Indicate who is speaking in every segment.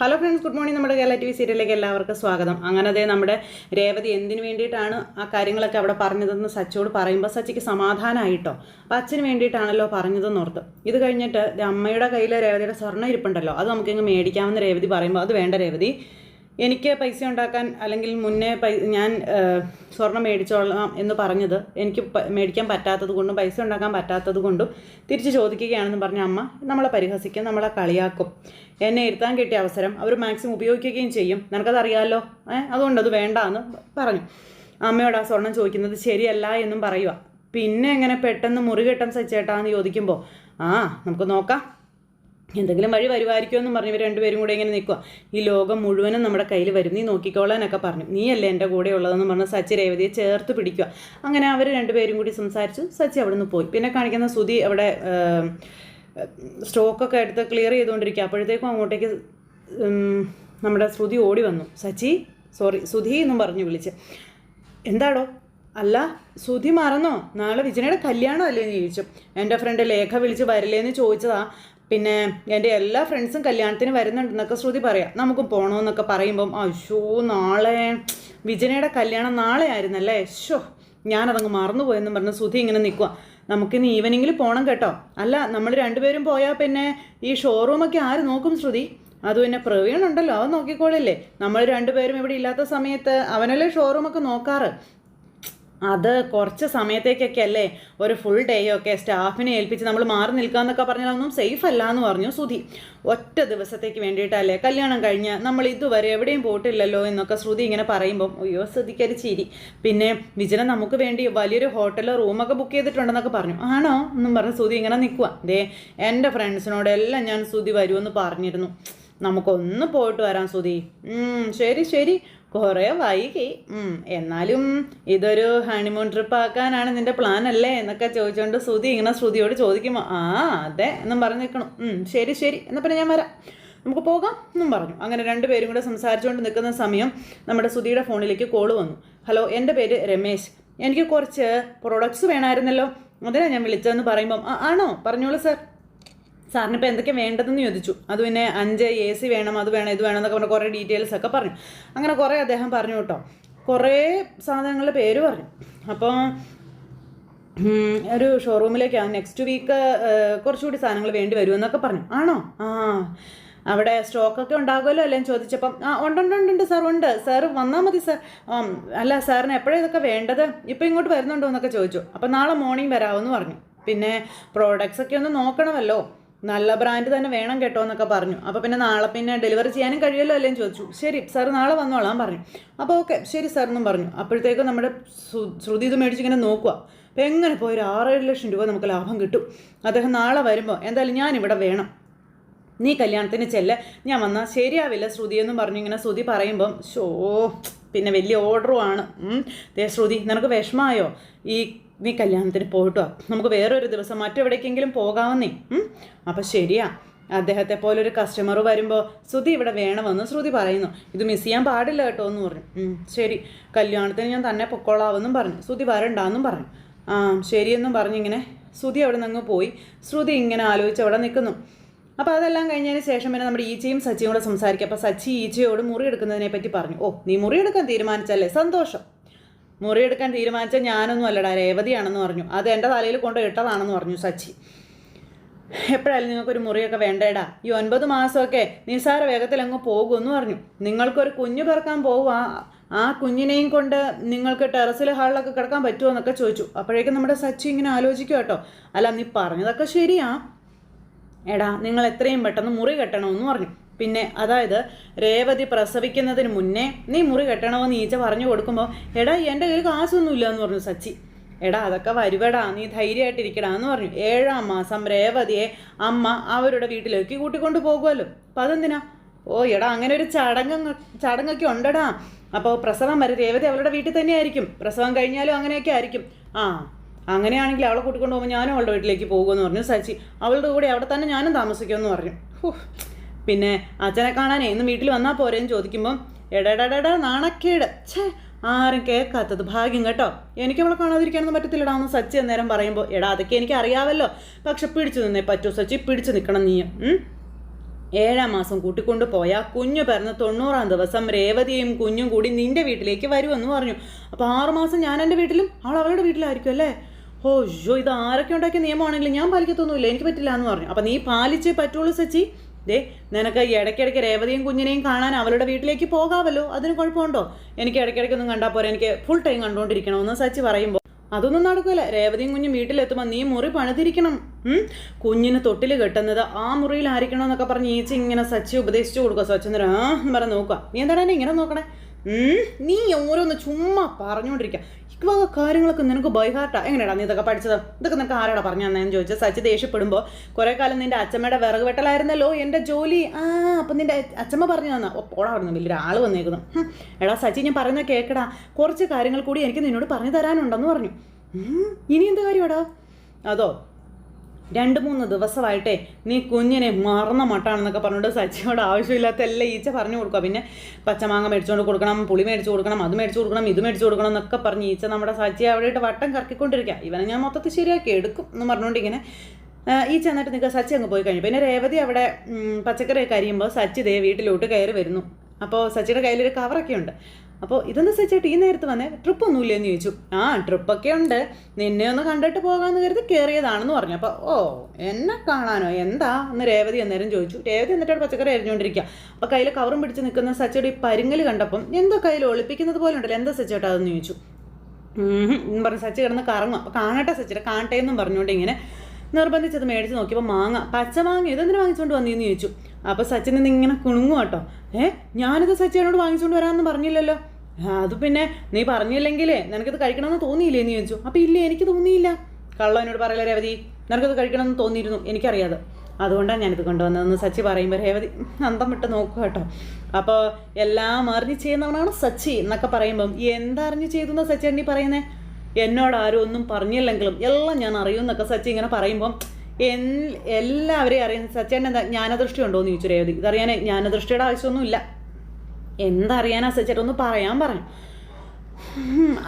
Speaker 1: Hello friends good morning നമ്മുടെ Kerala T V സീരിയലിലേക്ക് എല്ലാവർക്കും സ്വാഗതം. അങ്ങനെ അതേ നമ്മുടെ രേവതി എന്തിനു വേണ്ടിയിട്ടാണ് ആ കാര്യങ്ങളൊക്കെ അവിടെ പറഞ്ഞതെന്ന് സച്ചോട് പറയുമ്പോൾ സച്ചിക്ക് സമാധാനമായിട്ടോ അപ്പം അച്ഛന് വേണ്ടിയിട്ടാണല്ലോ പറഞ്ഞതെന്ന് ഓർത്ത്. ഇത് കഴിഞ്ഞിട്ട് അമ്മയുടെ കയ്യിൽ രേവതിയുടെ സ്വർണം ഇരിപ്പുണ്ടല്ലോ അത് നമുക്കിങ്ങ് മേടിക്കാമെന്ന് രേവതി പറയുമ്പോൾ അത് വേണ്ട രേവതി. എനിക്ക് പൈസ ഉണ്ടാക്കാൻ അല്ലെങ്കിൽ മുന്നേ പൈ ഞാൻ സ്വർണം മേടിച്ചോളാം എന്ന് പറഞ്ഞത് എനിക്ക് മേടിക്കാൻ പറ്റാത്തത് കൊണ്ടും പൈസ ഉണ്ടാക്കാൻ പറ്റാത്തത് കൊണ്ടും തിരിച്ച് ചോദിക്കുകയാണെന്ന് പറഞ്ഞ അമ്മ നമ്മളെ പരിഹസിക്കും നമ്മളെ കളിയാക്കും. എന്നെ ഇരുത്താൻ കിട്ടിയ അവസരം അവർ മാക്സിമം ഉപയോഗിക്കുകയും ചെയ്യും. നിനക്കതറിയാമല്ലോ ഏഹ് അതുകൊണ്ട് അത് വേണ്ട എന്ന് പറഞ്ഞു. അമ്മയോട് ആ സ്വർണം ചോദിക്കുന്നത് ശരിയല്ല എന്നും പറയുക പിന്നെ എങ്ങനെ പെട്ടെന്ന് മുറികെട്ടം സച്ചേട്ടാന്ന് ചോദിക്കുമ്പോൾ ആ നമുക്ക് നോക്കാം. എന്തെങ്കിലും വഴി വരുമായിരിക്കുമെന്നും പറഞ്ഞ് ഇവർ രണ്ടുപേരും കൂടെ ഇങ്ങനെ നിൽക്കുക ഈ ലോകം മുഴുവനും നമ്മുടെ കയ്യിൽ വരും. നീ നോക്കിക്കോളാനൊക്കെ പറഞ്ഞു. നീയല്ലേ എന്റെ കൂടെ ഉള്ളതെന്ന് പറഞ്ഞ് സച്ചി രേവതിയെ ചേർത്ത് പിടിക്കുക അങ്ങനെ അവർ രണ്ടുപേരും കൂടി സംസാരിച്ചു. സച്ചി അവിടെ നിന്ന് പോയി. പിന്നെ കാണിക്കുന്ന സുതി അവിടെ സ്റ്റോക്കൊക്കെ എടുത്ത് ക്ലിയർ ചെയ്തുകൊണ്ടിരിക്കുക. അപ്പോഴത്തേക്കും അങ്ങോട്ടേക്ക് നമ്മുടെ ശ്രുതി ഓടി വന്നു. സച്ചി സോറി സുധി എന്നും പറഞ്ഞു വിളിച്ച്. എന്താടോ? അല്ല സുധി മറന്നോ? നാളെ വിജയനയുടെ കല്യാണം അല്ലേ എന്ന് ചോദിച്ചു. എന്റെ ഫ്രണ്ട് ലേഖ വിളിച്ച് വരില്ലേന്ന് ചോദിച്ചതാ. പിന്നെ എന്റെ എല്ലാ ഫ്രണ്ട്സും കല്യാണത്തിന് വരുന്നുണ്ടെന്നൊക്കെ ശ്രുതി പറയാം. നമുക്ക് പോകണമെന്നൊക്കെ പറയുമ്പം അയ്യോ നാളെ വിജനയുടെ കല്യാണം നാളെ ആയിരുന്നല്ലേ? ഷോ ഞാനതങ്ങ് മറന്നുപോയെന്നും പറഞ്ഞ് ശ്രുതി ഇങ്ങനെ നിൽക്കുക നമുക്കിന്ന് ഈവനിങ്ങിൽ പോകണം കേട്ടോ. അല്ല നമ്മൾ രണ്ടുപേരും പോയാൽ പിന്നെ ഈ ഷോറൂമൊക്കെ ആര് നോക്കും ശ്രുതി? അത് പിന്നെ പ്രവീണുണ്ടല്ലോ അവൻ നോക്കിക്കോളില്ലേ? നമ്മൾ രണ്ടുപേരും ഇവിടെ ഇല്ലാത്ത സമയത്ത് അവനല്ലേ ഷോറൂമൊക്കെ നോക്കാറ്? അത് കുറച്ച് സമയത്തേക്കൊക്കെ അല്ലേ ഒരു ഫുൾ ഡേ ഒക്കെ സ്റ്റാഫിനെ ഏൽപ്പിച്ച് നമ്മൾ മാറി നിൽക്കാന്നൊക്കെ പറഞ്ഞാൽ ഒന്നും സേഫ് അല്ല എന്ന് പറഞ്ഞു സുധി ഒറ്റ ദിവസത്തേക്ക് വേണ്ടിയിട്ടല്ലേ കല്യാണം കഴിഞ്ഞ് നമ്മൾ ഇതുവരെ എവിടെയും പോയിട്ടില്ലല്ലോ എന്നൊക്കെ ശ്രുതി ഇങ്ങനെ പറയുമ്പം അയ്യോ ശ്രുതിക്കൊരു ചിരി. പിന്നെ വിജന നമുക്ക് വേണ്ടി വലിയൊരു ഹോട്ടലോ റൂമൊക്കെ ബുക്ക് ചെയ്തിട്ടുണ്ടെന്നൊക്കെ പറഞ്ഞു. ആണോ? എന്നും പറഞ്ഞ് ശ്രുതി ഇങ്ങനെ നിൽക്കുക ദേ എന്റെ ഫ്രണ്ട്സിനോട് എല്ലാം ഞാൻ ശ്രുതി വരുമെന്ന് പറഞ്ഞിരുന്നു. നമുക്കൊന്ന് പോയിട്ട് വരാം സുധി ശരി ശരി. കുറേ വൈകി ഉം, എന്നാലും ഇതൊരു ഹണിമൂൺ ട്രിപ്പ് ആക്കാനാണ് നിന്റെ പ്ലാൻ അല്ലേ? എന്നൊക്കെ ചോദിച്ചുകൊണ്ട് ശ്രുതി ഇങ്ങനെ ശ്രുതിയോട് ചോദിക്കുമ്പോൾ ആ അതെ എന്നും പറഞ്ഞു നിൽക്കണം ഉം, ശരി ശരി. എന്നാ പിന്നെ ഞാൻ വരാം. നമുക്ക് പോകാം എന്നും പറഞ്ഞു. അങ്ങനെ രണ്ടുപേരും കൂടെ സംസാരിച്ചുകൊണ്ട് നിൽക്കുന്ന സമയം നമ്മുടെ സുധിയുടെ ഫോണിലേക്ക് കോൾ വന്നു. ഹലോ എന്റെ പേര് രമേശ്. എനിക്ക് കുറച്ച് പ്രൊഡക്ട്സ് വേണമായിരുന്നല്ലോ അതിനാണ് ഞാൻ വിളിച്ചതെന്ന് പറയുമ്പം ആണോ? പറഞ്ഞോളൂ സാർ സാറിന് ഇപ്പോൾ എന്തൊക്കെ വേണ്ടതെന്ന് ചോദിച്ചു. അത് പിന്നെ അഞ്ച് എ സി വേണം അത് വേണം ഇത് വേണം എന്നൊക്കെ പറഞ്ഞ് കുറേ ഡീറ്റെയിൽസ് ഒക്കെ പറഞ്ഞു. അങ്ങനെ കുറേ അദ്ദേഹം പറഞ്ഞു കേട്ടോ. കുറേ സാധനങ്ങളുടെ പേര് പറഞ്ഞു. അപ്പോൾ ഒരു ഷോറൂമിലേക്കാണ് നെക്സ്റ്റ് വീക്ക് കുറച്ചുകൂടി സാധനങ്ങൾ വേണ്ടി വരുമെന്നൊക്കെ പറഞ്ഞു. ആണോ? ആ. അവിടെ സ്റ്റോക്കൊക്കെ ഉണ്ടാകുമല്ലോ അല്ലേ ചോദിച്ചപ്പം ആ ഉണ്ട് ഉണ്ട് ഉണ്ട് ഉണ്ട് സാർ ഉണ്ട്. സാർ വന്നാൽ മതി സാർ. അല്ല സാറിന് എപ്പോഴാണ് ഇതൊക്കെ വേണ്ടത്? ഇപ്പം ഇങ്ങോട്ട് വരുന്നുണ്ടോ എന്നൊക്കെ ചോദിച്ചു. അപ്പം നാളെ മോർണിംഗ് വരാമെന്ന് പറഞ്ഞു. പിന്നെ പ്രോഡക്ട്സ് ഒക്കെ ഒന്ന് നോക്കണമല്ലോ. നല്ല ബ്രാൻഡ് തന്നെ വേണം കേട്ടോ എന്നൊക്കെ പറഞ്ഞു. അപ്പോൾ പിന്നെ നാളെ പിന്നെ ഡെലിവറി ചെയ്യാനും കഴിയുമല്ലോ അല്ലേ ചോദിച്ചു. ശരി സാർ നാളെ വന്നോളാം പറഞ്ഞു. അപ്പോൾ ഓക്കെ ശരി സാർ എന്നും പറഞ്ഞു. അപ്പോഴത്തേക്കും നമ്മുടെ ശ്രു- ശ്രുതി ഇത് മേടിച്ചിങ്ങനെ നോക്കുക അപ്പോൾ എങ്ങനെ പോയി ഒരു ആറേഴ് ലക്ഷം രൂപ നമുക്ക് ലാഭം കിട്ടും. അദ്ദേഹം നാളെ വരുമ്പോൾ എന്തായാലും ഞാനിവിടെ വേണം. നീ കല്യാണത്തിന് ചെല്ല. ഞാൻ വന്നാൽ ശരിയാവില്ല ശ്രുതി എന്നും പറഞ്ഞു ഇങ്ങനെ ശ്രുതി പറയുമ്പം ഷോ പിന്നെ വലിയ ഓർഡറും ആണ്. ഉം. ദേ ശ്രുതി നിനക്ക് വിഷമമായോ ഈ നീ കല്യാണത്തിന് പോയിട്ടോ? നമുക്ക് വേറൊരു ദിവസം മറ്റെവിടേക്കെങ്കിലും പോകാമെന്നേ. അപ്പം ശരിയാ. അദ്ദേഹത്തെ പോലെ ഒരു കസ്റ്റമർ വരുമ്പോൾ ശ്രുതി ഇവിടെ വേണമെന്ന് ശ്രുതി പറയുന്നു. ഇത് മിസ് ചെയ്യാൻ പാടില്ല കേട്ടോ എന്ന് പറഞ്ഞു. ശരി. കല്യാണത്തിന് ഞാൻ തന്നെ പൊക്കോളാവെന്നും പറഞ്ഞു. ശ്രുതി വരണ്ടാന്നും പറഞ്ഞു. ആ ശരിയെന്നും പറഞ്ഞിങ്ങനെ ശ്രുതി അവിടെ നിന്ന് പോയി. ശ്രുതി ഇങ്ങനെ ആലോചിച്ച് അവിടെ നിൽക്കുന്നു. അപ്പോൾ അതെല്ലാം കഴിഞ്ഞതിന് ശേഷം പിന്നെ നമ്മുടെ ഈച്ചയും സച്ചിയും കൂടെ സംസാരിക്കുക. അപ്പോൾ സച്ചി ഈച്ചയോട് മുറി എടുക്കുന്നതിനെ പറ്റി പറഞ്ഞു. ഓ നീ മുറി എടുക്കാൻ തീരുമാനിച്ചല്ലേ? സന്തോഷം. മുറി എടുക്കാൻ തീരുമാനിച്ച ഞാനൊന്നും അല്ലടാ രേവതിയാണെന്ന് പറഞ്ഞു. അത് എന്റെ തലയിൽ കൊണ്ട് ഇട്ടതാണെന്ന് പറഞ്ഞു സച്ചി. എപ്പോഴായാലും നിങ്ങൾക്കൊരു മുറിയൊക്കെ വേണ്ടേടാ. ഈ ഒൻപത് മാസമൊക്കെ നിസ്സാര വേഗത്തിൽ അങ്ങ് പോകുമെന്ന് പറഞ്ഞു. നിങ്ങൾക്കൊരു കുഞ്ഞു പിറക്കാൻ പോവുക ആ കുഞ്ഞിനെയും കൊണ്ട് നിങ്ങൾക്ക് ടെറസിൽ ഹാളിലൊക്കെ കിടക്കാൻ പറ്റുമോ എന്നൊക്കെ ചോദിച്ചു. അപ്പോഴേക്കും നമ്മുടെ സച്ചി ഇങ്ങനെ ആലോചിക്കും കേട്ടോ. അല്ല നീ പറഞ്ഞതൊക്കെ ശരിയാ. എടാ നിങ്ങൾ എത്രയും പെട്ടെന്ന് മുറി കെട്ടണമെന്ന് പറഞ്ഞു. പിന്നെ അതായത് രേവതി പ്രസവിക്കുന്നതിന് മുന്നേ നീ മുറി കെട്ടണമെന്ന് നീച്ച പറഞ്ഞു കൊടുക്കുമ്പോൾ എടാ എന്റെ കയ്യിൽ കാശൊന്നുമില്ല എന്ന് പറഞ്ഞു സച്ചി. എടാ അതൊക്കെ വരുവടാ നീ ധൈര്യമായിട്ടിരിക്കടാ എന്ന് പറഞ്ഞു. ഏഴാം മാസം രേവതിയെ അമ്മ അവരുടെ വീട്ടിലേക്ക് കൂട്ടിക്കൊണ്ട് പോകുമല്ലോ. അപ്പം അതെന്തിനാ? ഓ എടാ അങ്ങനെ ഒരു ചടങ്ങ് ചടങ്ങൊക്കെ ഉണ്ടടാ. അപ്പോൾ പ്രസവം വരെ രേവതി അവളുടെ വീട്ടിൽ തന്നെയായിരിക്കും. പ്രസവം കഴിഞ്ഞാലും അങ്ങനെയൊക്കെ ആയിരിക്കും. ആ അങ്ങനെയാണെങ്കിൽ അവളെ കൂട്ടിക്കൊണ്ട് പോകുമ്പോൾ ഞാനും അവളുടെ വീട്ടിലേക്ക് പോകുമെന്ന് പറഞ്ഞു സച്ചി. അവളുടെ കൂടെ അവിടെ തന്നെ ഞാനും താമസിക്കുമെന്ന് പറഞ്ഞു. പിന്നെ അച്ഛനെ കാണാനേ ഇന്ന് വീട്ടിൽ വന്നാൽ പോരേന്ന് ചോദിക്കുമ്പം എടടടട നാണക്കേട്. ഛേ ആരും കേൾക്കാത്തത് ഭാഗ്യം കേട്ടോ. എനിക്ക് അവളെ കാണാതിരിക്കാനൊന്നും പറ്റത്തില്ലടാ എന്ന് സച്ചി അന്നേരം പറയുമ്പോൾ എടാ അതൊക്കെ എനിക്ക് അറിയാവല്ലോ. പക്ഷെ പിടിച്ചു നിന്നേ പറ്റൂ സച്ചി പിടിച്ചു നിൽക്കണം നീ ഏഴാം മാസം കൂട്ടിക്കൊണ്ട് പോയാൽ കുഞ്ഞു പിറന്ന് തൊണ്ണൂറാം ദിവസം രേവതിയും കുഞ്ഞും കൂടി നിന്റെ വീട്ടിലേക്ക് വരുമെന്ന് പറഞ്ഞു. അപ്പോൾ ആറുമാസം ഞാൻ എന്റെ വീട്ടിലും അവൾ അവളുടെ വീട്ടിലായിരിക്കും അല്ലേ? ഓ ഇത് ആരൊക്കെ ഉണ്ടാക്കിയ നിയമമാണെങ്കിലും ഞാൻ പാലിക്കത്തൊന്നുമില്ല എനിക്ക് പറ്റില്ല എന്ന് പറഞ്ഞു. അപ്പം നീ പാലിച്ചേ പറ്റുള്ളൂ സച്ചി. ദേ നിനക്ക് ഇടയ്ക്കിടയ്ക്ക് രേവതിയും കുഞ്ഞിനെയും കാണാൻ അവളുടെ വീട്ടിലേക്ക് പോകാമല്ലോ അതിന് കുഴപ്പമുണ്ടോ? എനിക്ക് ഇടയ്ക്കിടയ്ക്കൊന്നും കണ്ടാൽ പോരാ. എനിക്ക് ഫുൾ ടൈം കണ്ടുകൊണ്ടിരിക്കണം കണ്ടുകൊണ്ടിരിക്കണമെന്ന് സച്ചി പറയുമ്പോൾ അതൊന്നും നടക്കില്ല രേവതിയും കുഞ്ഞും വീട്ടിലെത്തുമ്പോൾ നീ മുറി പണിതിരിക്കണം? കുഞ്ഞിന് തൊട്ടിൽ കെട്ടുന്നത് ആ മുറിയിലായിരിക്കണം എന്നൊക്കെ പറഞ്ഞ് ഈച്ച ഇങ്ങനെ സച്ചി ഉപദേശിച്ചു കൊടുക്കുക സച്ചിന്ദ്രൻ ആ പറഞ്ഞ് നോക്കുക നീ എന്താണ് ഇങ്ങനെ നോക്കണേ? നീ ഓരോന്ന് ചുമ്മാ പറഞ്ഞുകൊണ്ടിരിക്കുക ഈ വക കാര്യങ്ങളൊക്കെ നിനക്ക് ബൈഹാർട്ടാ എങ്ങനെയാടാ നീ ഇതൊക്കെ പഠിച്ചത്? ഇതൊക്കെ നിനക്ക് ആരാടാ പറഞ്ഞു തന്നതെന്ന് ചോദിച്ചാൽ സച്ചി ദേഷ്യപ്പെടുമ്പോൾ കുറേ കാലം നിന്റെ അച്ഛമ്മയുടെ വിറക് വെട്ടലായിരുന്നല്ലോ എന്റെ ജോലി. ആ അപ്പം നിന്റെ അച്ഛമ്മ പറഞ്ഞു തന്നാ. ഓ പോടാ അവിടെ നിന്ന് വലിയൊരു ആൾ വന്നേക്കുന്നു എടാ സച്ചി ഞാൻ പറയുന്ന കേൾക്കടാ കുറച്ച് കാര്യങ്ങൾ കൂടി എനിക്ക് നിന്നോട് പറഞ്ഞു തരാനുണ്ടെന്ന് പറഞ്ഞു. ഇനി എന്ത് കാര്യമാടാ അതോ രണ്ട് മൂന്ന് ദിവസമായിട്ടേ നീ കുഞ്ഞിനെ മറന്ന മട്ടാണെന്നൊക്കെ പറഞ്ഞുകൊണ്ട് സച്ചിയോട് ആവശ്യമില്ലാത്ത എല്ലാം ഈച്ച പറഞ്ഞു കൊടുക്കുക. പിന്നെ പച്ചമാങ്ങ മേടിച്ചുകൊണ്ട് കൊടുക്കണം പുളി മേടിച്ചു കൊടുക്കണം അത് മേടിച്ചു കൊടുക്കണം ഇത് മേടിച്ചു കൊടുക്കണം എന്നൊക്കെ പറഞ്ഞ് ഈച്ച നമ്മുടെ സച്ചി അവിടെയിട്ട് വട്ടം കറക്കിക്കൊണ്ടിരിക്കുക. ഇവനെ ഞാൻ മൊത്തത്തിൽ ശരിയാക്കി എടുക്കും എന്ന് പറഞ്ഞുകൊണ്ട് ഇങ്ങനെ ഈ ചെന്നിട്ട് നിൽക്കുക. സച്ചി അങ്ങ് പോയി കഴിഞ്ഞു. പിന്നെ രേവതി അവിടെ പച്ചക്കറിയൊക്കെ അരിയുമ്പോൾ സച്ചി ദേ വീട്ടിലോട്ട് കയറി വരുന്നു. അപ്പോൾ സച്ചിയുടെ കയ്യിലൊരു കവറൊക്കെ ഉണ്ട്. അപ്പോൾ ഇതൊന്ന് സച്ചിട്ട് ഈ നേരത്ത് വന്നേ? ട്രിപ്പ് ഒന്നുമില്ലെന്ന് ചോദിച്ചു. ആ ട്രിപ്പൊക്കെ ഉണ്ട്. നിന്നെ ഒന്ന് കണ്ടിട്ട് പോകാമെന്ന് കരുതി കയറിയതാണെന്ന് പറഞ്ഞു. അപ്പോൾ ഓ എന്നെ കാണാനോ? എന്താ? എന്ന് രേവതി അന്നേരം ചോദിച്ചു. രേവതി എന്നിട്ട് പച്ചക്കറി അരിഞ്ഞുകൊണ്ടിരിക്കുക അപ്പോൾ കയ്യിൽ കവറും പിടിച്ച് നിൽക്കുന്ന സച്ചിയുടെ ഈ പരുങ്ങൽ കണ്ടപ്പം എന്തോ കയ്യിൽ ഒളിപ്പിക്കുന്നത് പോലെ ഉണ്ടല്ലോ. എന്താ സച്ചേട്ടാ അതെന്ന് ചോദിച്ചു. പറഞ്ഞ് സച്ചി കിടന്ന് കറങ്ങും അപ്പോൾ കാണട്ടെ സച്ചിയുടെ കാണട്ടെ എന്നും പറഞ്ഞുകൊണ്ട് ഇങ്ങനെ നിർബന്ധിച്ചത് മേടിച്ച് നോക്കിയപ്പോൾ മാങ്ങ പച്ചമാങ്ങ ഇതെന്തിനു വാങ്ങിച്ചുകൊണ്ട് വന്നീന്ന് ചോദിച്ചു. അപ്പോൾ സച്ചിൻ ഇന്ന് ഇങ്ങനെ കുണുങ്ങും കേട്ടോ ഏ ഞാനിത് സച്ചിനോട് വാങ്ങിച്ചുകൊണ്ട് വരാമെന്ന് പറഞ്ഞില്ലല്ലോ. അത് പിന്നെ നീ പറഞ്ഞില്ലെങ്കിലേ നിനക്കിത് കഴിക്കണമെന്ന് തോന്നിയില്ലേ എന്ന് ചോദിച്ചു. അപ്പോൾ ഇല്ലേ എനിക്ക് തോന്നിയില്ല. കള്ള എന്നോട് രേവതി? നിനക്കത് കഴിക്കണമെന്ന് തോന്നിയിരുന്നു എനിക്കറിയാതെ. അതുകൊണ്ടാണ് ഞാനിത് കൊണ്ടുവന്നതെന്ന് സച്ചി പറയുമ്പോൾ രേവതി അന്തം വിട്ട് നോക്കുക കേട്ടോ അപ്പോൾ എല്ലാം അറിഞ്ഞ് ചെയ്യുന്നവനാണ് സച്ചി എന്നൊക്കെ പറയുമ്പം എന്തറിഞ്ഞ് ചെയ്തു എന്നാണ് സച്ചി അണ്ണി പറയുന്നേ? എന്നോട് ആരും ഒന്നും പറഞ്ഞില്ലെങ്കിലും എല്ലാം ഞാൻ അറിയുമെന്നൊക്കെ സച്ചി ഇങ്ങനെ പറയുമ്പം എല്ലാവരെയും അറിയുന്ന സച്ചേട്ടൻ എന്താ ജ്ഞാനദൃഷ്ടി ഉണ്ടോ എന്ന് ചോദിച്ചു രേവതി. ഇതറിയാൻ ജ്ഞാനദൃഷ്ടിയുടെ ആവശ്യമൊന്നുമില്ല. എന്തറിയാനാ സച്ചേട്ടൻ? ഒന്ന് പറയാൻ പറഞ്ഞു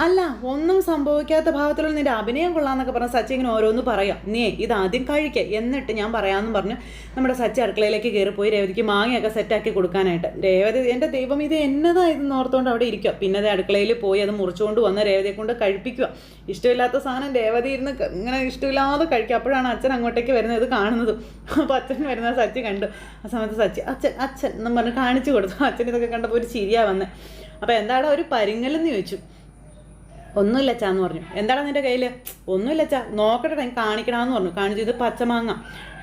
Speaker 1: അല്ല ഒന്നും സംഭവിക്കാത്ത ഭാവത്തിലുള്ള നിന്റെ അഭിനയം കൊള്ളാന്നൊക്കെ പറഞ്ഞ സച്ചി ഇങ്ങനെ ഓരോന്ന് പറയാം. നീ ആദ്യം കഴിക്കുക എന്നിട്ട് ഞാൻ പറയാമെന്ന് പറഞ്ഞു നമ്മുടെ സച്ചി അടുക്കളയിലേക്ക് കയറിപ്പോയി രേവതിക്ക് മാങ്ങയൊക്കെ സെറ്റാക്കി കൊടുക്കാനായിട്ട്. രേവതി എന്റെ ദൈവം ഇത് എന്നതാ ഇതെന്ന് ഓർത്തുകൊണ്ട് അവിടെ ഇരിക്കുക പിന്നെ അത് അടുക്കളയിൽ പോയി അത് മുറിച്ചുകൊണ്ട് വന്ന് രേവതിയെ കൊണ്ട് കഴിപ്പിക്കുക ഇഷ്ടമില്ലാത്ത സാധനം രേവതി ഇരുന്ന് ഇങ്ങനെ ഇഷ്ടമില്ലാതെ കഴിക്കുക അപ്പോഴാണ് അച്ഛൻ അങ്ങോട്ടേക്ക് വരുന്നത് ഇത് കാണുന്നത്. അപ്പോൾ അച്ഛൻ വരുന്ന സച്ചി കണ്ടു. ആ സമയത്ത് സച്ചി അച്ഛൻ അച്ഛൻ എന്നും പറഞ്ഞ് കാണിച്ചു കൊടുത്തു. അച്ഛൻ ഇതൊക്കെ കണ്ടപ്പോൾ ഒരു ചിരിയാണ് വന്നത് അപ്പോൾ എന്താടാ ഒരു പരിങ്ങലെന്ന് ചോദിച്ചു ഒന്നുമില്ല പറഞ്ഞു എന്താണ് നിന്റെ കയ്യിൽ ഒന്നുമില്ല അച്ഛാ നോക്കട്ടെ കാണിക്കണമെന്ന് പറഞ്ഞു കാണിച്ചു ഇത് പച്ചമാങ്ങ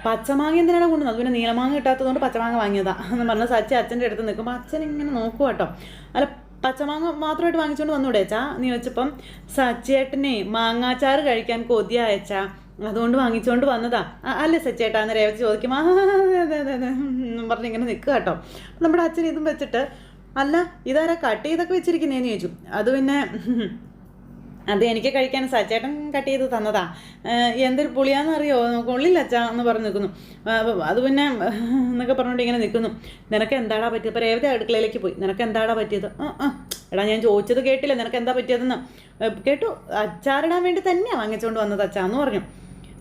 Speaker 1: പച്ചമാങ്ങ എന്തിനാണ് കൊണ്ടുവന്നത് പിന്നെ നീലമാങ്ങ കിട്ടാത്തതുകൊണ്ട് പച്ചമാങ്ങ വാങ്ങിയതാ എന്ന് പറഞ്ഞ സച്ചി അച്ഛന്റെ അടുത്ത് നിൽക്കുമ്പോൾ അച്ഛൻ ഇങ്ങനെ നോക്കുക കേട്ടോ അല്ല പച്ചമാങ്ങ മാത്രമായിട്ട് വാങ്ങിച്ചുകൊണ്ട് വന്നൂടെ അച്ഛാ നീ വെച്ചപ്പം സച്ചേട്ടനെ മാങ്ങാച്ചാറ് കഴിക്കാൻ കൊതിയായ അച്ഛാ അതുകൊണ്ട് വാങ്ങിച്ചുകൊണ്ട് വന്നതാ അല്ല അല്ലേ സച്ചേട്ടാ എന്ന് രേവതി ചോദിക്കും ആ അതെ അതെ അതെ അതെ പറഞ്ഞ് ഇങ്ങനെ നിൽക്കുക കേട്ടോ നമ്മുടെ അച്ഛൻ ഇതും വെച്ചിട്ട് അല്ല ഇതാരാ കട്ട് ചെയ്തൊക്കെ വെച്ചിരിക്കുന്നേന്ന് ചോദിച്ചു. അത് പിന്നെ അത് എനിക്ക് കഴിക്കാൻ സച്ചേട്ടൻ കട്ട് ചെയ്ത് തന്നതാ. എന്തൊരു പുളിയാന്ന് അറിയോ കൊള്ളില്ല അച്ഛാ എന്ന് പറഞ്ഞ് നിൽക്കുന്നു അത് പിന്നെ എന്നൊക്കെ പറഞ്ഞുകൊണ്ട് ഇങ്ങനെ നിൽക്കുന്നു നിനക്ക് എന്താടാ പറ്റിയത്? ഇപ്പോൾ രേവതി അടുക്കളയിലേക്ക് പോയി. നിനക്ക് എന്താടാ പറ്റിയത്? എടാ ഞാൻ ചോദിച്ചത് കേട്ടില്ല. നിനക്ക് എന്താ പറ്റിയതെന്ന്. കേട്ടു. അച്ചാറിടാൻ വേണ്ടി തന്നെയാണ് വാങ്ങിച്ചുകൊണ്ട് വന്നത് അച്ഛാ എന്ന് പറഞ്ഞു.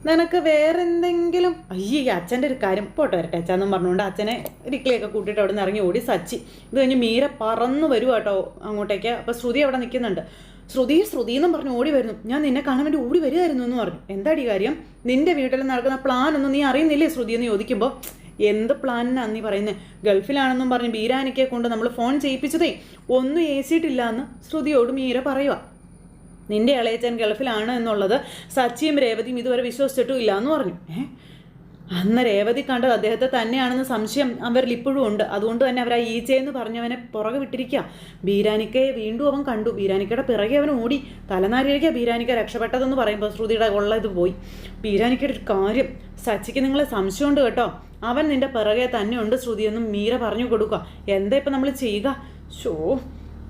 Speaker 1: നിനക്ക് വേറെ എന്തെങ്കിലും അയ്യേ അച്ഛന്റെ ഒരു കാര്യം പോട്ടെ വരട്ടെ അച്ഛാന്നും പറഞ്ഞുകൊണ്ട് അച്ഛനെ ഇരിക്കലൊക്കെ കൂട്ടിയിട്ട് അവിടെ നിന്ന് ഇറങ്ങി ഓടി സച്ചി. ഇത് കഴിഞ്ഞ് മീര പറന്ന് വരും കേട്ടോ അങ്ങോട്ടേക്ക്. അപ്പോൾ ശ്രുതി അവിടെ നിൽക്കുന്നുണ്ട്. ശ്രുതി ശ്രുതി എന്നും പറഞ്ഞ് ഓടി വരുന്നു. ഞാൻ നിന്നെ കാണാൻ വേണ്ടി ഓടി വരികയായിരുന്നു എന്ന് പറഞ്ഞു. എന്താടി കാര്യം? നിന്റെ വീട്ടിൽ നടക്കുന്ന പ്ലാൻ ഒന്നും നീ അറിയുന്നില്ലേ ശ്രുതി എന്ന് ചോദിക്കുമ്പോൾ എന്ത് പ്ലാനിനാണ് നീ പറയുന്നത് ഗൾഫിലാണെന്നും പറഞ്ഞ് ബീരാനിക്കെ കൊണ്ട് നമ്മൾ ഫോൺ ചെയ്യിപ്പിച്ചതേ ഒന്നും ഏസിയിട്ടില്ല എന്ന് ശ്രുതിയോട് മീര പറയുക നിന്റെ ഇളയച്ചൻ ഗൾഫിലാണ് എന്നുള്ളത് സച്ചിയും രേവതിയും ഇതുവരെ വിശ്വസിച്ചിട്ടും ഇല്ല എന്ന് പറഞ്ഞു. ഏഹ് അന്ന് രേവതി കണ്ടത് അദ്ദേഹത്തെ തന്നെയാണെന്ന് സംശയം അവരിൽ ഇപ്പോഴും ഉണ്ട്. അതുകൊണ്ട് തന്നെ അവർ ആ എന്ന് പറഞ്ഞവനെ പുറകെ വിട്ടിരിക്കുക ബീരാനിക്കയെ വീണ്ടും അവൻ കണ്ടു. ബീരാനിക്കയുടെ പിറകെ അവൻ ഓടി. തലനാരിയിലേക്ക് ബീരാനിക്ക രക്ഷപ്പെട്ടതെന്ന് പറയുമ്പോൾ ശ്രുതിയുടെ കൊള്ള ഇത് പോയി. ബീരാനിക്കയുടെ ഒരു കാര്യം സച്ചിക്ക് നിങ്ങളെ സംശയമുണ്ട് കേട്ടോ. അവൻ നിന്റെ പിറകെ തന്നെ ഉണ്ട് ശ്രുതിയെന്നും മീര പറഞ്ഞു കൊടുക്കുക. എന്താ ഇപ്പം നമ്മൾ ചെയ്യുക? ഷോ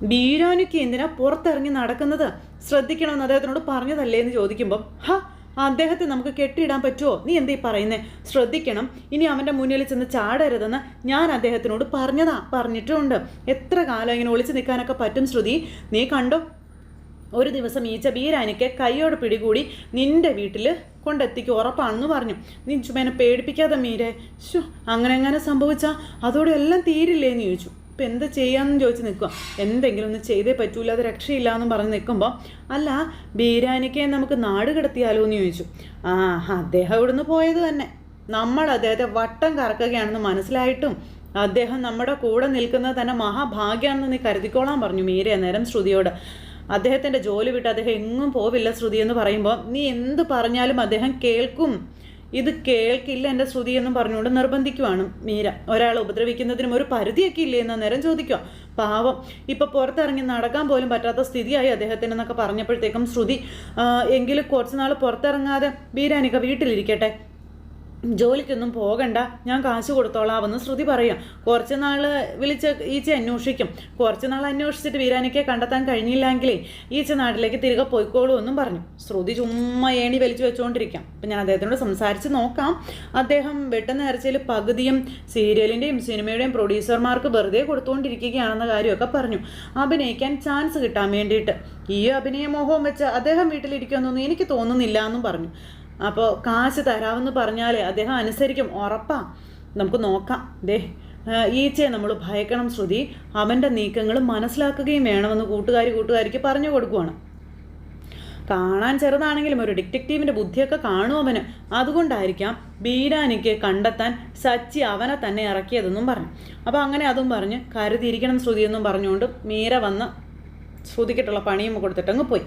Speaker 1: ബീരാനിക്ക് എന്തിനാ പുറത്തിറങ്ങി നടക്കുന്നത്? ശ്രദ്ധിക്കണമെന്ന് അദ്ദേഹത്തിനോട് പറഞ്ഞതല്ലേ എന്ന് ചോദിക്കുമ്പം ഹ അദ്ദേഹത്തെ നമുക്ക് കെട്ടിയിടാൻ പറ്റുമോ നീ എന്തീ പറയുന്നേ? ശ്രദ്ധിക്കണം. ഇനി അവന്റെ മുന്നിൽ ചെന്ന് ചാടരുതെന്ന് ഞാൻ അദ്ദേഹത്തിനോട് പറഞ്ഞതാ പറഞ്ഞിട്ടുണ്ട്. എത്ര കാലം ഇങ്ങനെ ഒളിച്ചു നിൽക്കാനൊക്കെ പറ്റും ശ്രുതി? നീ കണ്ടോ? ഒരു ദിവസം ഈച്ച ബീരാനിക്ക് കൈയോട് പിടികൂടി നിന്റെ വീട്ടിൽ കൊണ്ടെത്തിക്കും ഉറപ്പാണെന്ന് പറഞ്ഞു. നീ ചുമേനെ പേടിപ്പിക്കാതെ മീരെ. ശോ അങ്ങനെ അങ്ങനെ സംഭവിച്ചാൽ അതോടെ എല്ലാം തീരില്ലേന്ന് ചോദിച്ചു. ഇപ്പം എന്താ ചെയ്യാമെന്ന് ചോദിച്ച് നിൽക്കുക എന്തെങ്കിലും ഒന്ന് ചെയ്തേ പറ്റൂല അത് രക്ഷയില്ല എന്ന് പറഞ്ഞ് നിൽക്കുമ്പോൾ അല്ല ബീരാനിക്കെ നമുക്ക് നാട് കിടത്തിയാലോ എന്ന് ചോദിച്ചു. ആ അദ്ദേഹം ഇവിടുന്ന് പോയത് തന്നെ. നമ്മൾ അദ്ദേഹത്തെ വട്ടം കറക്കുകയാണെന്ന് മനസ്സിലായിട്ടും അദ്ദേഹം നമ്മുടെ കൂടെ നിൽക്കുന്നത് തന്നെ മഹാഭാഗ്യമാണെന്ന് നീ കരുതിക്കോളാൻ പറഞ്ഞു മീര നേരം ശ്രുതിയോട്. അദ്ദേഹത്തിന്റെ ജോലി വിട്ട് അദ്ദേഹം എങ്ങും പോവില്ല ശ്രുതി എന്ന് പറയുമ്പോൾ നീ എന്ത് പറഞ്ഞാലും അദ്ദേഹം കേൾക്കും. ഇത് കേൾക്കില്ല എന്റെ ശ്രുതി എന്നും പറഞ്ഞുകൊണ്ട് നിർബന്ധിക്കുവാണ് മീര. ഒരാളെ ഉപദ്രവിക്കുന്നതിനും ഒരു പരിധിയൊക്കെ ഇല്ലേ എന്ന നേരം ചോദിക്കുക. പാവം. ഇപ്പോൾ പുറത്തിറങ്ങി നടക്കാൻ പോലും പറ്റാത്ത സ്ഥിതിയായി അദ്ദേഹത്തിന് എന്നൊക്കെ പറഞ്ഞപ്പോഴത്തേക്കും ശ്രുതി എങ്കിലും കുറച്ച് നാൾ പുറത്തിറങ്ങാതെ ബീരാനിക്ക വീട്ടിലിരിക്കട്ടെ. ജോലിക്കൊന്നും പോകണ്ട. ഞാൻ കാശ് കൊടുത്തോളാമെന്ന് ശ്രുതി പറയാം. കുറച്ച് നാൾ വിളിച്ച് ഈച്ച അന്വേഷിക്കും. കുറച്ച് നാൾ അന്വേഷിച്ചിട്ട് വീരാനിക്കെ കണ്ടെത്താൻ കഴിഞ്ഞില്ലെങ്കിലേ ഈച്ച നാട്ടിലേക്ക് തിരികെ പോയിക്കോളൂ എന്നും പറഞ്ഞു. ശ്രുതി ചുമ്മാ ഏണി വലിച്ചു വെച്ചുകൊണ്ടിരിക്കാം അപ്പം ഞാൻ അദ്ദേഹത്തിനോട് സംസാരിച്ച് നോക്കാം. അദ്ദേഹം വെട്ടുന്ന നേർച്ചയിൽ പകുതിയും സീരിയലിന്റെയും സിനിമയുടെയും പ്രൊഡ്യൂസർമാർക്ക് വെറുതെ കൊടുത്തുകൊണ്ടിരിക്കുകയാണെന്ന കാര്യമൊക്കെ പറഞ്ഞു. അഭിനയിക്കാൻ ചാൻസ് കിട്ടാൻ വേണ്ടിയിട്ട്. ഈ അഭിനയ മോഹവും വെച്ച് അദ്ദേഹം വീട്ടിലിരിക്കുമെന്നൊന്നും എനിക്ക് തോന്നുന്നില്ല എന്നും പറഞ്ഞു. അപ്പോൾ കാശ് തരാമെന്ന് പറഞ്ഞാലേ അദ്ദേഹം അനുസരിക്കും ഉറപ്പാ. നമുക്ക് നോക്കാം. ദേ ഈച്ചയെ നമ്മൾ ഭയക്കണം ശ്രുതി. അവന്റെ നീക്കങ്ങൾ മനസ്സിലാക്കുകയും വേണമെന്ന് കൂട്ടുകാരി കൂട്ടുകാരിക്ക് പറഞ്ഞു കൊടുക്കുവാണ്. കാണാൻ ചെറുതാണെങ്കിലും ഒരു ഡിറ്റക്റ്റീവിന്റെ ബുദ്ധിയൊക്കെ കാണും അവന്. അതുകൊണ്ടായിരിക്കാം ബീരാനിക്ക് കണ്ടെത്താൻ സച്ചി അവനെ തന്നെ ഇറക്കിയതെന്നും പറഞ്ഞു. അപ്പോൾ അങ്ങനെ അതും പറഞ്ഞ് കരുതിയിരിക്കണം ശ്രുതി എന്നും പറഞ്ഞുകൊണ്ട് മീര വന്ന് ശ്രുതിക്കിട്ടുള്ള പണിയും കൊടുത്തിട്ടങ്ങ് പോയി.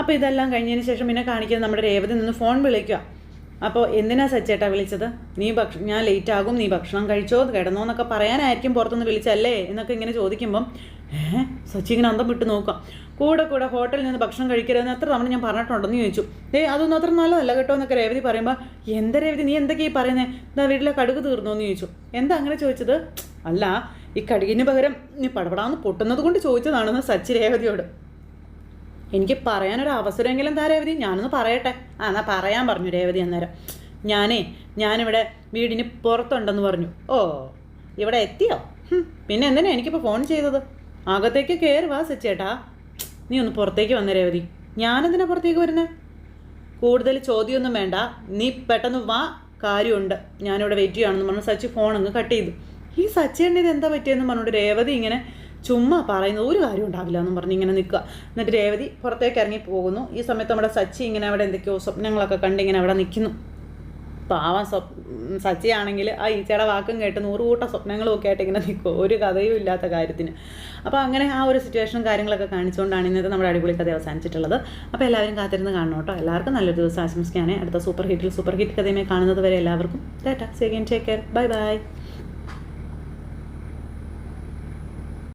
Speaker 1: അപ്പോൾ ഇതെല്ലാം കഴിഞ്ഞതിന് ശേഷം പിന്നെ കാണിക്കുന്നത് നമ്മുടെ രേവതി നിന്ന് ഫോൺ വിളിക്കുക. അപ്പോൾ എന്തിനാ സച്ചേട്ടാ വിളിച്ചത്? നീ ഭക്ഷണം ഞാൻ ലേറ്റ് ആകും നീ ഭക്ഷണം കഴിച്ചോ കിടന്നോ എന്നൊക്കെ പറയാനായിരിക്കും പുറത്തുനിന്ന് വിളിച്ചല്ലേ എന്നൊക്കെ ഇങ്ങനെ ചോദിക്കുമ്പം ഏഹ് സച്ചി ഇങ്ങനെ അന്തം വിട്ട് നോക്കാം. കൂടെ കൂടെ ഹോട്ടലിൽ നിന്ന് ഭക്ഷണം കഴിക്കരുതെന്ന് എത്ര തവണ ഞാൻ പറഞ്ഞിട്ടുണ്ടെന്ന് ചോദിച്ചു. ഏ അതൊന്നും അത്ര നല്ലതല്ല കേട്ടോ എന്നൊക്കെ രേവതി പറയുമ്പോൾ എന്താ രേവതി നീ എന്തൊക്കെയാ പറയുന്നത് എന്താ വീട്ടിലെ കടുക് തീർന്നോ എന്ന് ചോദിച്ചു. എന്താ അങ്ങനെ ചോദിച്ചത്? അല്ല ഈ കടുകിന് പകരം നീ പടപടാന്ന് പൊട്ടുന്നത് കൊണ്ട് ചോദിച്ചതാണെന്ന് സച്ചി രേവതിയോട്. എനിക്ക് പറയാനൊരു അവസരമെങ്കിലും താ രേവതി. ഞാനൊന്ന് പറയട്ടെ. ആ എന്നാൽ പറയാൻ പറഞ്ഞു രേവതി അന്നേരം. ഞാനേ ഞാനിവിടെ വീടിന് പുറത്തുണ്ടെന്ന് പറഞ്ഞു. ഓ ഇവിടെ എത്തിയോ? പിന്നെ എന്തിനാ എനിക്കിപ്പോൾ ഫോൺ ചെയ്തത്? അകത്തേക്ക് കയറി വാ സച്ചേട്ടാ നീ ഒന്ന് പുറത്തേക്ക് വന്ന രേവതി. ഞാനെന്തിനാ പുറത്തേക്ക് വരുന്നത് കൂടുതൽ ചോദ്യമൊന്നും വേണ്ട. നീ പെട്ടെന്ന് വാ. കാര്യമുണ്ട്. ഞാനിവിടെ വെയിറ്റ് ചെയ്യുകയാണെന്ന് പറഞ്ഞു സച്ചി ഫോൺ അങ്ങ് കട്ട് ചെയ്തു. ഈ സച്ചേട്ടന് ഇത് എന്താ പറ്റിയെന്ന് പറഞ്ഞിട്ട് രേവതി ഇങ്ങനെ ചുമ്മാ പറയുന്നത് ഒരു കാര്യം ഉണ്ടാവില്ല എന്നും പറഞ്ഞ് ഇങ്ങനെ നിൽക്കുക. എന്നിട്ട് രേവതി പുറത്തേക്ക് ഇറങ്ങി പോകുന്നു. ഈ സമയത്ത് നമ്മുടെ സച്ചി ഇങ്ങനെ അവിടെ എന്തൊക്കെയോ സ്വപ്നങ്ങളൊക്കെ കണ്ട് ഇങ്ങനെ അവിടെ നിൽക്കുന്നു. പാവം സ്വപ് സച്ചിയാണെങ്കിൽ ആ ഈച്ചയുടെ വാക്കും കേട്ട് നൂറുകൂട്ട സ്വപ്നങ്ങളും ഒക്കെ ആയിട്ട് ഇങ്ങനെ നിൽക്കും ഒരു കഥയും ഇല്ലാത്ത കാര്യത്തിന്. അപ്പോൾ അങ്ങനെ ആ ഒരു സിറ്റുവേഷനും കാര്യങ്ങളൊക്കെ കാണിച്ചുകൊണ്ടാണ് ഇന്നത്തെ നമ്മുടെ അടിപൊളി കഥ അവസാനിച്ചിട്ടുള്ളത്. അപ്പോൾ എല്ലാവരും കാത്തിരുന്ന് കാണണം കേട്ടോ. എല്ലാവർക്കും നല്ലൊരു ദിവസം ആശംസിക്കാനേ അടുത്ത സൂപ്പർ ഹിറ്റിൽ സൂപ്പർ ഹിറ്റ് കഥയുമായി കാണുന്നത് വരെ എല്ലാവർക്കും. ടാറ്റ സേഗൻ ടേക്ക് കെയർ ബൈ ബൈ